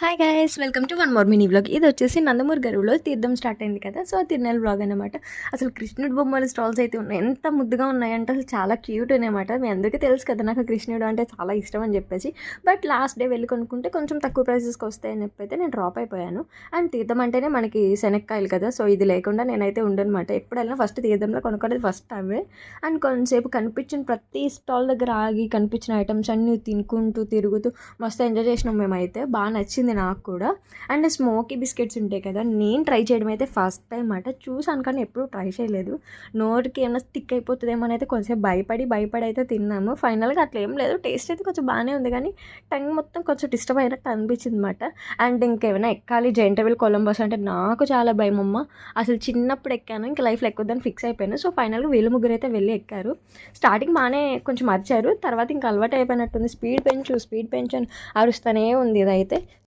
Hi guys welcome to one more mini vlog ఇది వచ్చేసి నందమూరి గరువులో తీర్థం స్టార్ట్ అయింది కదా. సో తిరునెల బ్లాగ్ అనమాట అసలు కృష్ణుడు బొమ్మల స్టాల్స్ అయితే ఉన్నాయి. ఎంత ముద్దుగా ఉన్నాయంటే అసలు చాలా క్యూట్ అనమాట మీ అందరికీ తెలుసు కదా నాకు కృష్ణుడు అంటే చాలా ఇష్టం అని చెప్పేసి. బట్ లాస్ట్ డే వెళ్ళి కొనుక్కుంటే కొంచెం తక్కువ ప్రైసెస్కి వస్తాయని చెప్పి నేను డ్రాప్ అయిపోయాను. అండ్ తీర్థం అంటేనే మనకి శనక్కాయలు కదా. సో ఇది లేకుండా నేనైతే ఉండనమాట. ఎప్పుడు వెళ్ళినా ఫస్ట్ తీర్థంలో కొనుక్కోవడం ఫస్ట్ అవే అండ్ కొంతసేపు కనిపించిన ప్రతి స్టాల్ దగ్గర ఆగి కనిపించిన ఐటమ్స్ అన్నీ తినుకుంటూ తిరుగుతూ మస్తు ఎంజాయ్ చేసినాం మేమైతే. బాగా నచ్చింది. నాకు కూడా. అండ్ స్మోకీ బిస్కెట్స్ ఉంటాయి కదా నేను ట్రై చేయడం అయితే ఫస్ట్ టైం అన్నమాట చూసాను కానీ ఎప్పుడూ ట్రై చేయలేదు. నోటికి ఏమైనా స్టిక్ అయిపోతుందేమో అని అయితే కొంచెం భయపడి భయపడి అయితే తిన్నాము. ఫైనల్గా అట్లా ఏం లేదు. టేస్ట్ అయితే కొంచెం బాగానే ఉంది కానీ టంగ్ మొత్తం కొంచెం డిస్టర్బ్ అయినట్టు అనిపించింది అనమాట అండ్ ఇంకేమైనా ఎక్కాలి. జెంటవిల్ కొలంబస్ అంటే నాకు చాలా భయం అమ్మ. అసలు చిన్నప్పుడు ఎక్కాను ఇంకా లైఫ్లో ఎక్కొద్దని ఫిక్స్ అయిపోయాను. సో ఫైనల్గా వీళ్ళు ముగ్గురు అయితే వెళ్ళి ఎక్కారు. స్టార్టింగ్ బాగానే కొంచెం అరిచారు తర్వాత ఇంకా అలవాటు అయిపోయినట్టుంది. స్పీడ్ పెంచు స్పీడ్ పెంచు అని అరుస్తూనే ఉంది ఇదైతే.